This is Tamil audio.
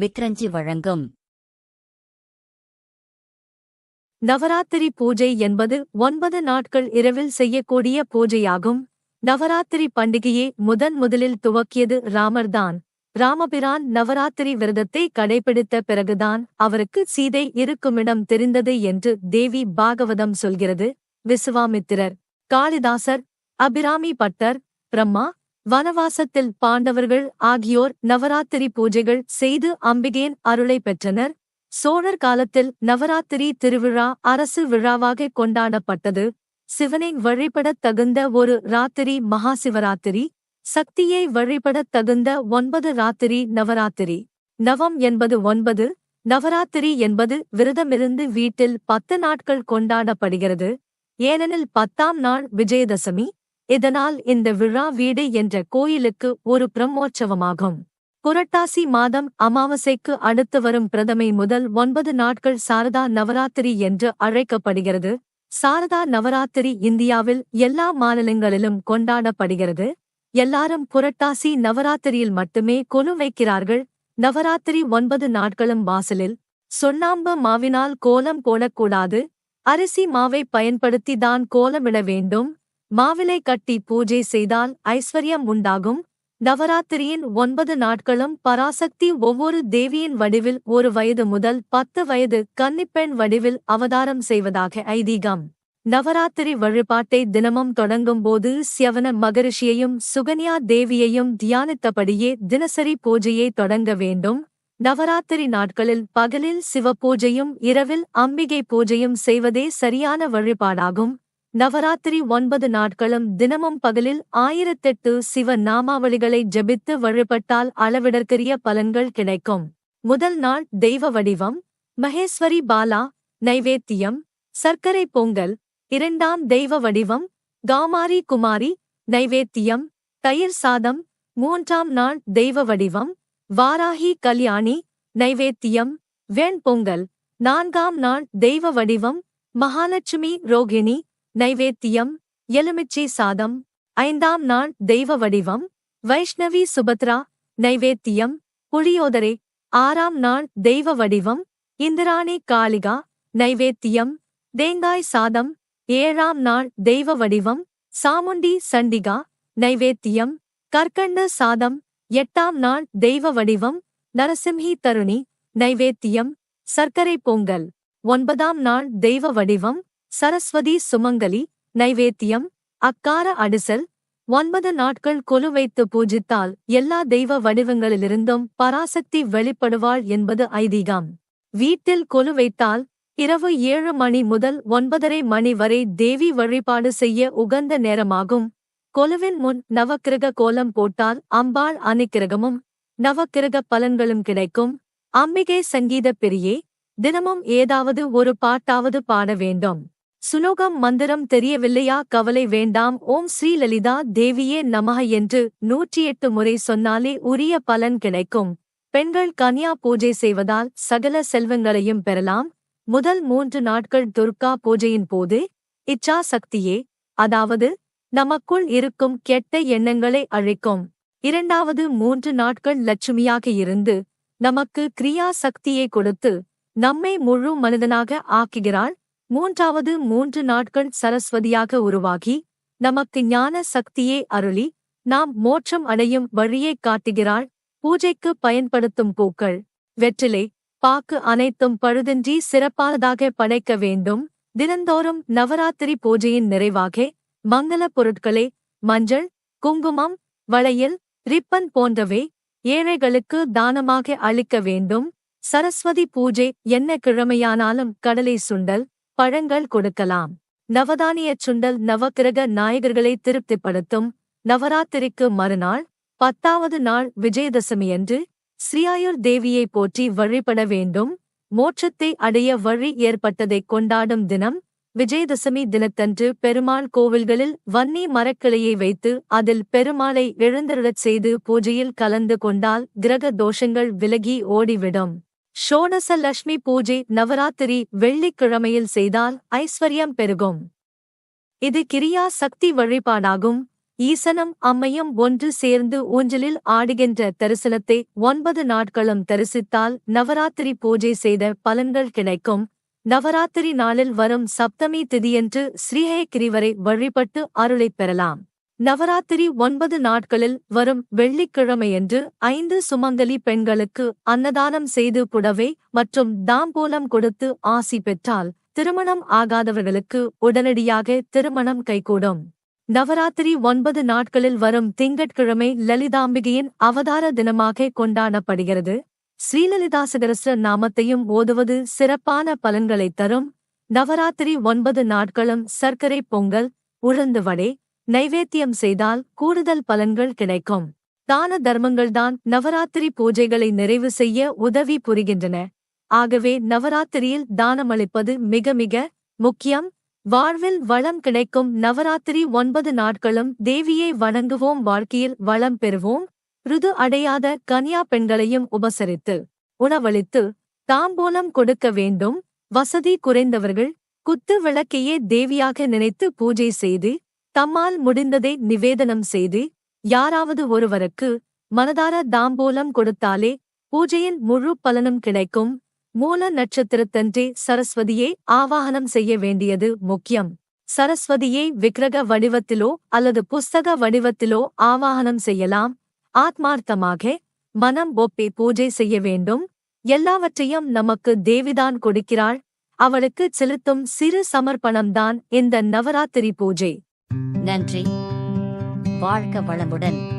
விக்ரஞ்சி வழங்கும். நவராத்திரி பூஜை என்பது ஒன்பது நாட்கள் இரவில் செய்யக்கூடிய பூஜையாகும். நவராத்திரி பண்டிகையை முதன் முதலில் துவக்கியது ராமர்தான் ராமபிரான் நவராத்திரி விரதத்தை கடைபிடித்த பிறகுதான் அவருக்கு சீதை இருக்குமிடம் தெரிந்தது என்று தேவி பாகவதம் சொல்கிறது. விசுவாமித்திரர் காளிதாசர் அபிராமி பட்டர் பிரம்மா வனவாசத்தில் பாண்டவர்கள் ஆகியோர் நவராத்திரி பூஜைகள் செய்து அம்பிகையின் அருளை பெற்றனர். சோழர் காலத்தில் நவராத்திரி திருவிழா அரசு விழாவாக கொண்டாடப்பட்டது. சிவனை வழிபடத் தகுந்த ஒரு ராத்திரி மகாசிவராத்திரி சக்தியை வழிபடத் தகுந்த ஒன்பது ராத்திரி நவராத்திரி. நவம் என்பது ஒன்பது நவராத்திரி என்பது விரதமிருந்து வீட்டில் பத்து நாட்கள் கொண்டாடப்படுகிறது. ஏனெனில் பத்தாம் நாள் விஜயதசமி இதனால் இந்த விழா வீடு என்ற கோயிலுக்கு ஒரு பிரம்மோற்சவமாகும். புரட்டாசி மாதம் அமாவாசைக்கு அடுத்து வரும் பிரதமை முதல் ஒன்பது நாட்கள் சாரதா நவராத்திரி என்று அழைக்கப்படுகிறது. சாரதா நவராத்திரி இந்தியாவில் எல்லா மாநிலங்களிலும் கொண்டாடப்படுகிறது. எல்லாரும் புரட்டாசி நவராத்திரியில் மட்டுமே கொலு வைக்கிறார்கள். நவராத்திரி ஒன்பது நாட்களும் வாசலில். சொன்னாம்பு மாவினால் கோலம் போடக்கூடாது. அரிசி மாவை பயன்படுத்தி தான் கோலமிட வேண்டும். மாவிலை கட்டி பூஜை செய்தால் ஐஸ்வர்யம் உண்டாகும். நவராத்திரியின் ஒன்பது நாட்களும் பராசக்தி ஒவ்வொரு தேவியின் வடிவில் ஒரு வயது முதல் பத்து வயது கன்னிப்பெண் வடிவில் அவதாரம் செய்வதாக ஐதீகம். நவராத்திரி வழிபாட்டை தினமும் தொடங்கும்போது சியவன மகரிஷியையும் சுகன்யா தேவியையும் தியானித்தபடியே தினசரி பூஜையை தொடங்க வேண்டும். நவராத்திரி நாட்களில் பகலில் சிவபூஜையும் இரவில் அம்பிகை பூஜையும் செய்வதே சரியான வழிபாடாகும். நவராத்திரி ஒன்பது நாட்களும் தினமும் பகலில் ஆயிரத்தெட்டு சிவ நாமாவளிகளை ஜெபித்து வழிபட்டால் அளவிடற்கரிய பலன்கள் கிடைக்கும். முதல் நாள் தெய்வ வடிவம் மகேஸ்வரி பாலா நைவேத்தியம் சர்க்கரை பொங்கல் இரண்டாம் தெய்வ வடிவம் காமாரி குமாரி நைவேத்தியம் தயிர் சாதம் மூன்றாம் நாள் தெய்வ வடிவம் வாராகி கல்யாணி நைவேத்தியம் வெண்பொங்கல் நான்காம் நாள் தெய்வ வடிவம் மகாலட்சுமி ரோகிணி நைவேத்தியம் எலுமிச்சை சாதம் ஐந்தாம் நாள் தெய்வ வடிவம் வைஷ்ணவி சுபத்ரா நைவேத்தியம் புளியோதரை ஆறாம் நாள் தெய்வ வடிவம் இந்திராணி காளிகா நைவேத்தியம் தேங்காய் சாதம் ஏழாம் நாள் தெய்வ வடிவம் சாமுண்டி சண்டிகா நைவேத்தியம் கற்கண்ட சாதம் எட்டாம் நாள் தெய்வ வடிவம் நரசிம்ஹி தருணி நைவேத்தியம் சர்க்கரை பொங்கல் ஒன்பதாம் நாள் தெய்வ வடிவம் சரஸ்வதி சுமங்கலி நைவேத்தியம் அக்கார அடிசல் ஒன்பது நாட்கள் கொலு வைத்து பூஜித்தால் எல்லா தெய்வ வடிவங்களிலிருந்தும் பராசக்தி வெளிப்படுவாள் என்பது ஐதீகம். வீட்டில் கொலு வைத்தால் இரவு ஏழு மணி முதல் ஒன்பதரை மணி வரை தேவி வழிபாடு செய்ய உகந்த நேரமாகும். கொலுவின் முன் நவக்கிரக கோலம் போட்டால் அம்பாள் அனுக்கிரகமும் நவக்கிரக பலன்களும் கிடைக்கும். அம்பிகை சங்கீத பிரியே தினமும் ஏதாவது ஒரு பாட்டாவது பாட வேண்டும். சுலோகம் மந்திரம் தெரியவில்லையா? கவலை வேண்டாம். ஓம் ஸ்ரீலலிதா தேவியே நமக என்று நூற்றி எட்டு முறை சொன்னாலே உரிய பலன் கிடைக்கும். பெண்கள் கன்யா பூஜை செய்வதால் சகல செல்வங்களையும் பெறலாம். முதல் மூன்று நாட்கள் துர்கா பூஜையின் போது இச்சா சக்தியே அதாவது நமக்குள் இருக்கும் கெட்ட எண்ணங்களை அழைக்கும். இரண்டாவது மூன்று நாட்கள் லட்சுமியாக இருந்து நமக்கு கிரியா சக்தியை கொடுத்து நம்மை முழு மனிதனாக ஆக்குகிறாள். மூன்றாவது மூன்று நாட்கள் சரஸ்வதியாக உருவாகி நமக்கு ஞான சக்தியே அருளி நாம் மோட்சம் அடையும் வழியை காட்டுகிறாள் பூஜைக்கு பயன்படுத்தும் பூக்கள் வெற்றிலை பாக்கு அனைத்தும் பழுதின்றி சிறப்பானதாக படைக்க வேண்டும் தினந்தோறும் நவராத்திரி பூஜையின் நிறைவாக மங்கள பொருட்களே மஞ்சள் குங்குமம் வளையல் ரிப்பன் போன்றவை ஏழைகளுக்கு தானமாக அளிக்க வேண்டும் சரஸ்வதி பூஜை என்ன கிழமையானாலும் கடலை சுண்டல் பழங்கள் கொடுக்கலாம். நவதானியச் சுண்டல் நவக்கிரக நாயகர்களை திருப்திப்படுத்தும் நவராத்திரிக்கு மறுநாள் பத்தாவது நாள் விஜயதசமியன்று ஸ்ரீயாயுர் தேவியை போற்றி வழிபட வேண்டும். மோட்சத்தை அடைய வழி ஏற்பட்டதைக் கொண்டாடும் தினம் விஜயதசமி தினத்தன்று பெருமாள் கோவில்களில் வன்னி மரக்கிளையை வைத்து அதில் பெருமாளை எழுந்தருளச் செய்து பூஜையில் கலந்து கொண்டால் கிரக தோஷங்கள் விலகி ஓடிவிடும். ஷோடச லட்சுமி பூஜை நவராத்திரி வெள்ளிக்கிழமையில் செய்தால் ஐஸ்வர்யம் பெருகும். இது கிரியா சக்தி வழிபாடாகும். ஈசனும் அம்மையும் ஒன்று சேர்ந்து ஊஞ்சலில் ஆடுகின்ற தரிசனத்தை ஒன்பது நாட்களும் தரிசித்தால் நவராத்திரி பூஜை செய்த பலன்கள் கிடைக்கும். நவராத்திரி நாளில் வரும் சப்தமி திதியன்று ஸ்ரீஹயகிரிவரை வழிபட்டு அருளைப் பெறலாம். நவராத்திரி ஒன்பது நாட்களில் வரும் வெள்ளிக்கிழமையன்று ஐந்து சுமங்கலி பெண்களுக்கு அன்னதானம் செய்து புடவை மற்றும் தாம்பூலம் கொடுத்து ஆசி பெற்றால் திருமணம் ஆகாதவர்களுக்கு உடனடியாக திருமணம் கைகூடும். நவராத்திரி ஒன்பது நாட்களில் வரும் திங்கட்கிழமை லலிதாம்பிகையின் அவதார தினமாக கொண்டாடப்படுகிறது. ஸ்ரீலலிதாசகரசர நாமத்தையும் ஓதுவது சிறப்பான பலன்களைத் தரும். நவராத்திரி ஒன்பது நாட்களும் சர்க்கரை பொங்கல் உளுந்து வடை நைவேத்தியம் செய்தால் கூடுதல் பலன்கள் கிடைக்கும். தான தர்மங்கள்தான் நவராத்திரி பூஜைகளை நிறைவு செய்ய உதவி புரிகின்றன. ஆகவே நவராத்திரியில் தானமளிப்பது மிக மிக முக்கியம். வாழ்வில் வளம் கிடைக்கும் நவராத்திரி ஒன்பது நாட்களும் தேவியை வணங்குவோம் வாழ்க்கையில் வளம் பெறுவோம். ருது அடையாத கன்யா பெண்களையும் உபசரித்து உணவளித்து தாம்பூலம் கொடுக்க வேண்டும். வசதி குறைந்தவர்கள் குத்து விளக்கையே தேவியாக நினைத்து பூஜை செய்து தம்மால் முடிந்ததை நிவேதனம் செய்து யாராவது ஒருவருக்கு மனதார தாம்பூலம் கொடுத்தாலே பூஜையின் முழு பலனும் கிடைக்கும். மூல நட்சத்திரத்தன்றே சரஸ்வதியை ஆவாகனம் செய்ய வேண்டியது முக்கியம். சரஸ்வதியை விக்கிரக வடிவத்திலோ அல்லது புஸ்தக வடிவத்திலோ ஆவாகனம் செய்யலாம். ஆத்மார்த்தமாக மனம் ஒப்பி பூஜை செய்ய வேண்டும். எல்லாவற்றையும் நமக்கு தேவிதான் கொடுக்கிறாள். அவளுக்கு செலுத்தும் சிறு சமர்ப்பணம்தான் இந்த நவராத்திரி பூஜை. நன்றி. வாழ்க வளமுடன்.